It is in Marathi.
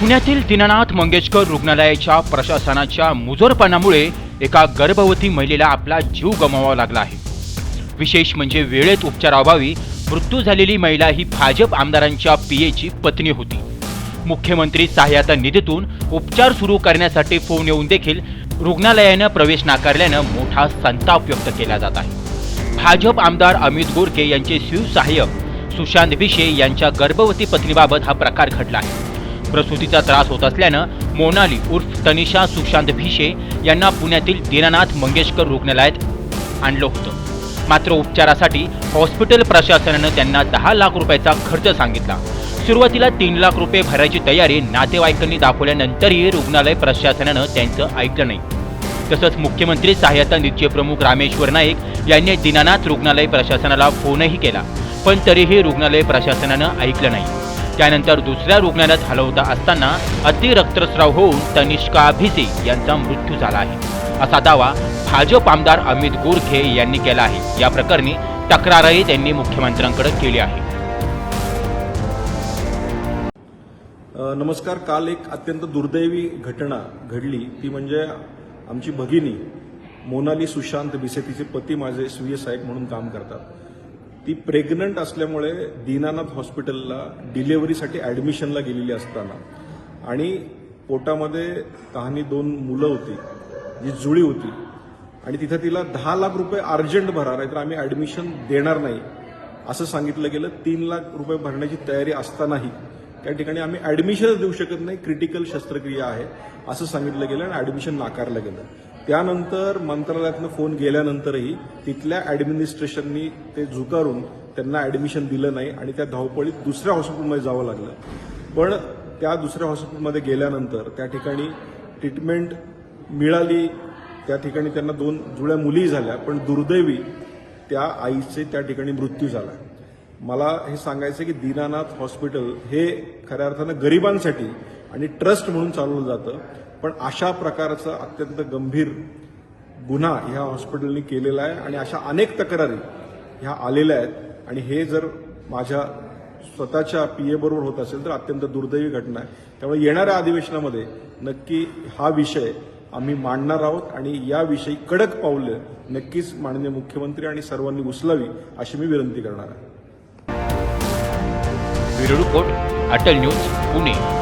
पुण्यातील दीनानाथ मंगेशकर रुग्णालयाच्या प्रशासनाच्या मुजोरपणामुळे एका गर्भवती महिलेला आपला जीव गमवावा लागला आहे. विशेष म्हणजे वेळेत उपचाराअभावी मृत्यू झालेली महिला ही भाजप आमदारांच्या पीएची पत्नी होती. मुख्यमंत्री सहाय्यता निधीतून उपचार सुरू करण्यासाठी फोन येऊन देखील रुग्णालयानं प्रवेश नाकारल्यानं मोठा संताप व्यक्त केला जात आहे. भाजप आमदार अमित गोरके यांचे शिवसहाय्यक सुशांत भिशे यांच्या गर्भवती पत्नीबाबत हा प्रकार घडला आहे. प्रसूतीचा त्रास होत असल्यानं मोनाली उर्फ तनिषा सुशांत भिशे यांना पुण्यातील दीनानाथ मंगेशकर रुग्णालयात आणलं होतं. मात्र उपचारासाठी हॉस्पिटल प्रशासनानं त्यांना दहा लाख रुपयाचा खर्च सांगितला. सुरुवातीला तीन लाख रुपये भरायची तयारी नातेवाईकांनी दाखवल्यानंतरही रुग्णालय प्रशासनानं त्यांचं ऐकलं नाही. तसंच मुख्यमंत्री सहाय्यता निधीचे प्रमुख रामेश्वर नाईक यांनी दीनानाथ रुग्णालय प्रशासनाला फोनही केला पण तरीही रुग्णालय प्रशासनानं ऐकलं नाही. त्यानंतर दुसऱ्या रुग्णालयात हलवता असताना अति रक्तस्राव होऊन तनिष्का भिसे यांचा मृत्यू झाला आहे. असा दावा भाजप आमदार अमित गोरखे यांनी केला आहे. या प्रकरणी तक्रारही त्यांनी मुख्यमंत्र्यांकडे केली आहे. नमस्कार. काल एक अत्यंत दुर्दैवी घटना घडली. ती म्हणजे आमची भगिनी मोनाली सुशांत बिसे तिचे पती माझे स्वीय साहेब म्हणून काम करतात. ती प्रेग्नंट असल्यामुळे दीनानाथ हॉस्पिटलला डिलेव्हरीसाठी ॲडमिशनला गेलेली असताना आणि पोटामध्ये तहानी दोन मुलं होती जी जुळी होती आणि तिथं तिला दहा लाख रुपये अर्जंट भरा नाहीतर आम्ही ॲडमिशन देणार नाही असं सांगितलं गेलं. तीन लाख रुपये भरण्याची तयारी असतानाही त्या ठिकाणी आम्ही ॲडमिशनच देऊ शकत नाही क्रिटिकल शस्त्रक्रिया आहे असं सांगितलं गेलं आणि ॲडमिशन नाकारलं गेलं. त्यानंतर मंत्रालयातनं फोन गेल्यानंतरही तिथल्या ॲडमिनिस्ट्रेशननी ते झुकारून त्यांना ॲडमिशन दिलं नाही आणि त्या धावपळीत दुसऱ्या हॉस्पिटलमध्ये जावं लागलं. पण त्या दुसऱ्या हॉस्पिटलमध्ये गेल्यानंतर त्या ठिकाणी ट्रीटमेंट मिळाली. त्या ठिकाणी त्यांना दोन जुळ्या मुली झाल्या पण दुर्दैवी त्या आईचे त्या ठिकाणी मृत्यू झाला. मला हे सांगायचं की दीनानाथ हॉस्पिटल हे खऱ्या अर्थानं गरिबांसाठी आणि ट्रस्ट म्हणून चालवलं जातं. पण अशा प्रकारचा अत्यंत गंभीर गुन्हा ह्या हॉस्पिटलनी केलेला आहे आणि अशा अनेक तक्रारी ह्या आलेल्या आहेत. आणि हे जर माझ्या स्वतःच्या पी बरोबर होत असेल तर अत्यंत दुर्दैवी घटना आहे. त्यामुळे येणाऱ्या अधिवेशनामध्ये नक्की हा विषय आम्ही मांडणार आहोत आणि याविषयी कडक पावलं नक्कीच माननीय मुख्यमंत्री आणि सर्वांनी उचलावी अशी मी विनंती करणार आहे. Bureau report Atal news Pune.